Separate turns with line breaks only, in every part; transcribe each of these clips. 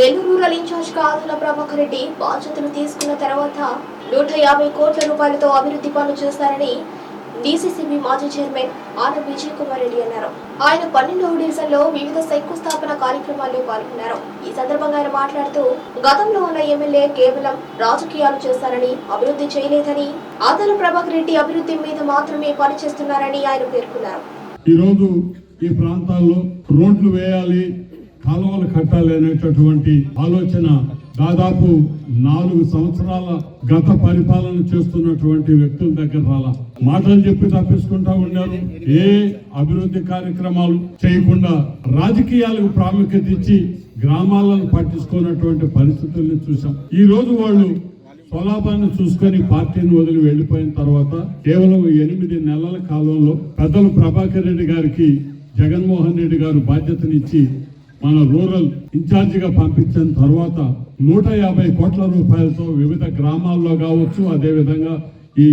Nellore rural incharge Adula Prabhakar Reddy బాధ్యతలు తీసుకున్న తర్వాత నూట యాభై కోట్ల రూపాయలతో అభివృద్ధి పనులు చేస్తారని డీసీసీబీ మాజీ చైర్మన్ ఆనంద్ విజయ్ కుమార్ రెడ్డి అన్నారు. ఆయన పన్నెండవ డివిజన్లో వివిధ శంకుస్థాపన కార్యక్రమాల్లో పాల్గొన్నారు. ఈ సందర్భంగా ఆయన మాట్లాడుతూ గతంలో ఉన్న ఎమ్మెల్యే కేవలం రాజకీయాలు చేస్తారని అభివృద్ధి చేయలేదని ఆదల ప్రభాకర్ రెడ్డి అభివృద్ధి మీద మాత్రమే పనిచేస్తున్నారని ఆయన పేర్కొన్నారు.
ఈ ప్రాంతాల్లో రోడ్లు వేయాలి కాలువలు కట్టాలి అనేటటువంటి ఆలోచన దాదాపు నాలుగు సంవత్సరాల గత పరిపాలన చేస్తున్నటువంటి వ్యక్తుల దగ్గర రాలా. మాటలు చెప్పి తప్పించుకుంటా ఉన్నారు. ఏ అభివృద్ధి కార్యక్రమాలు చేయకుండా రాజకీయాలకు ప్రాముఖ్యత ఇచ్చి గ్రామాలను పట్టించుకున్నటువంటి పరిస్థితుల్ని చూసాం ఈ రోజు వాళ్ళు స్వలాభాన్ని చూసుకొని పార్టీని వదిలి వెళ్ళిపోయిన తర్వాత కేవలం ఎనిమిది నెలల కాలంలో పెద్దలు ప్రభాకర్ రెడ్డి గారికి జగన్మోహన్ రెడ్డి గారు బాధ్యతనిచ్చి మన రూరల్ ఇన్ఛార్జిగా పంపించిన తర్వాత నూట యాభై కోట్ల రూపాయలతో వివిధ గ్రామాల్లో కావచ్చు అదేవిధంగా ఈ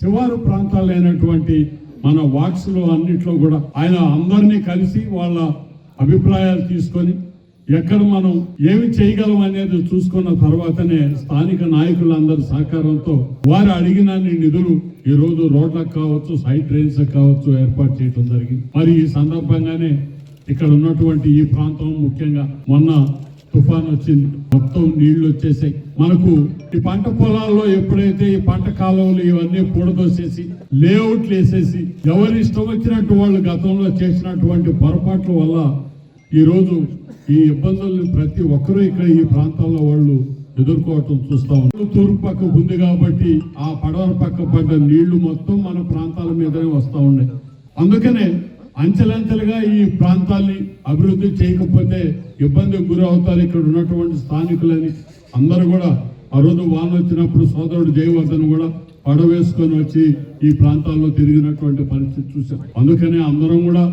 శివారు ప్రాంతాలైనటువంటి మన వాక్స్లో అన్నిట్లో కూడా ఆయన అందరినీ కలిసి వాళ్ళ అభిప్రాయాలు తీసుకొని ఎక్కడ మనం ఏమి చేయగలం అనేది చూసుకున్న తర్వాతనే స్థానిక నాయకులందరి సహకారంతో వారు అడిగిన నిధులు ఈ రోజు రోడ్లకు కావచ్చు సైడ్ ట్రైన్స్ కావచ్చు ఏర్పాటు చేయడం జరిగింది. మరి ఈ సందర్భంగానే ఇక్కడ ఉన్నటువంటి ఈ ప్రాంతం ముఖ్యంగా మొన్న తుఫాన్ వచ్చింది. మొత్తం నీళ్ళు వచ్చేసాయి. మనకు ఈ పంట పొలాల్లో ఎప్పుడైతే ఈ పంట కాలువలు ఇవన్నీ పూడదోసేసి లేఅవుట్లు వేసేసి ఎవరి ఇష్టం వచ్చినట్టు వాళ్ళు గతంలో చేసినటువంటి పొరపాట్ల వల్ల ఈరోజు ఈ ఇబ్బందుల్ని ప్రతి ఒక్కరూ ఇక్కడ ఈ ప్రాంతాల్లో వాళ్ళు ఎదుర్కోవటం చూస్తా ఉన్నాం తూర్పు పక్క ఉంది కాబట్టి ఆ పడవల పక్క పడ్డ నీళ్ళు మొత్తం మన ప్రాంతాల మీదనే వస్తూ ఉన్నాయి. అందుకనే అంచెలంచెలుగా ఈ ప్రాంతాల్ని అభివృద్ధి చేయకపోతే ఇబ్బందికి గురి అవుతారు ఇక్కడ ఉన్నటువంటి స్థానికులని. అందరూ కూడా ఆ రోజు వాన వచ్చినప్పుడు సోదరుడు జయవర్ధన్ కూడా పడవేసుకొని వచ్చి ఈ ప్రాంతాల్లో తిరిగినటువంటి పరిస్థితి చూసాం అందుకనే అందరం కూడా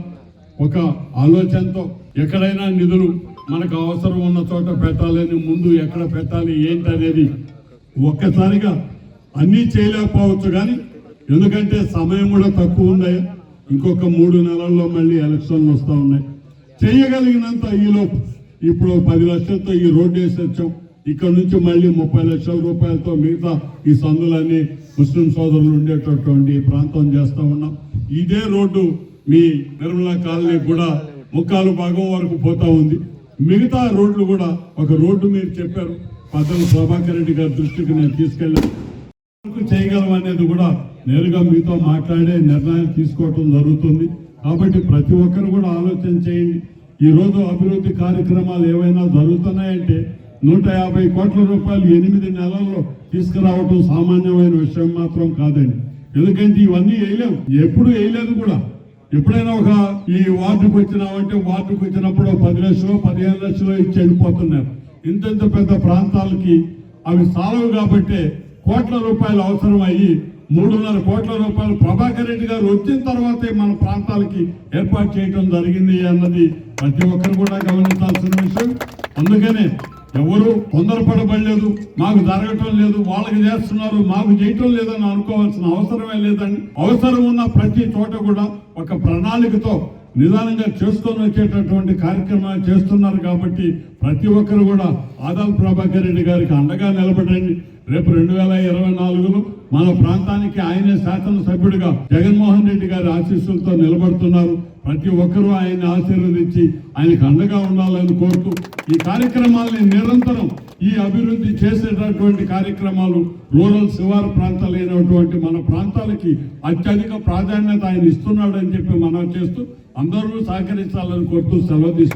ఒక ఆలోచనతో ఎక్కడైనా నిధులు మనకు అవసరం ఉన్న చోట పెట్టాలని ముందు ఎక్కడ పెట్టాలి ఏంటి అనేది ఒక్కసారిగా అన్నీ చేయలేకపోవచ్చు కానీ ఎందుకంటే సమయం కూడా తక్కువ ఉన్నాయి ఇంకొక మూడు నెలల్లో మళ్ళీ ఎలక్షన్లు వస్తూ ఉన్నాయి. చేయగలిగినంత ఈలోపు ఇప్పుడు పది లక్షలతో ఈ రోడ్డు వేసి వచ్చాం. ఇక్కడ నుంచి మళ్ళీ ముప్పై లక్షల రూపాయలతో మిగతా ఈ సందులన్నీ ముస్లిం సోదరులు ఉండేటటువంటి ప్రాంతం చేస్తూ ఉన్నాం. ఇదే రోడ్డు మీ నిర్మలా కాలనీ కూడా ముక్కాలు భాగం వరకు పోతా ఉంది. మిగతా రోడ్లు కూడా ఒక రోడ్డు మీరు చెప్పారు. పద్దెల ప్రభాకర్ రెడ్డి గారి దృష్టికి నేను తీసుకెళ్ళాను. చేయగలం అనేది కూడా నేరుగా మీతో మాట్లాడే నిర్ణయాలు తీసుకోవటం జరుగుతుంది. కాబట్టి ప్రతి ఒక్కరు కూడా ఆలోచన చేయండి. ఈ రోజు అభివృద్ధి కార్యక్రమాలు ఏవైనా జరుగుతున్నాయంటే నూట యాభై కోట్ల రూపాయలు ఎనిమిది నెలల్లో తీసుకురావటం సామాన్యమైన విషయం మాత్రం కాదండి. ఎందుకంటే ఇవన్నీ వేయలేము ఎప్పుడు వేయలేదు కూడా. ఎప్పుడైనా ఒక ఈ వార్డుకు వచ్చినామంటే వార్డుకు వచ్చినప్పుడు పది లక్షలు పదిహేను లక్షలు ఇచ్చి వెళ్ళిపోతున్నారు. ఇంత పెద్ద ప్రాంతాలకి అవి సాలవు కాబట్టి కోట్ల రూపాయలు అవసరం అయ్యి మూడున్నర కోట్ల రూపాయలు ప్రభాకర్ రెడ్డి గారు వచ్చిన తర్వాతే మన ప్రాంతాలకి ఏర్పాటు చేయడం జరిగింది అన్నది ప్రతి ఒక్కరు కూడా గమనించాల్సిన విషయం. అందుకనే ఎవరు తొందరపడబడలేదు మాకు జరగటం లేదు వాళ్ళకి చేస్తున్నారు మాకు చేయటం లేదని అనుకోవాల్సిన అవసరమే లేదండి. అవసరం ఉన్న ప్రతి చోట కూడా ఒక ప్రణాళికతో నిదానంగా చేసుకొని వచ్చేటటువంటి కార్యక్రమాలు చేస్తున్నారు కాబట్టి ప్రతి ఒక్కరు కూడా ఆదాల్ ప్రభాకర్ రెడ్డి గారికి అండగా నిలబడండి. రేపు రెండు వేల ఇరవై నాలుగులో మన ప్రాంతానికి ఆయనే శాసనసభ్యుడిగా జగన్మోహన్ రెడ్డి గారి ఆశీస్సులతో నిలబడుతున్నారు. ప్రతి ఒక్కరూ ఆయన్ని ఆశీర్వదించి ఆయనకు అండగా ఉండాలని కోరుతూ ఈ కార్యక్రమాలని నిరంతరం ఈ అభివృద్ధి చేసేటటువంటి కార్యక్రమాలు రూరల్ శివారు ప్రాంతాలైనటువంటి మన ప్రాంతాలకి అత్యధిక ప్రాధాన్యత ఆయన ఇస్తున్నాడని చెప్పి మనం చేస్తూ అందరూ సహకరించాలని కోరుతూ సెలవు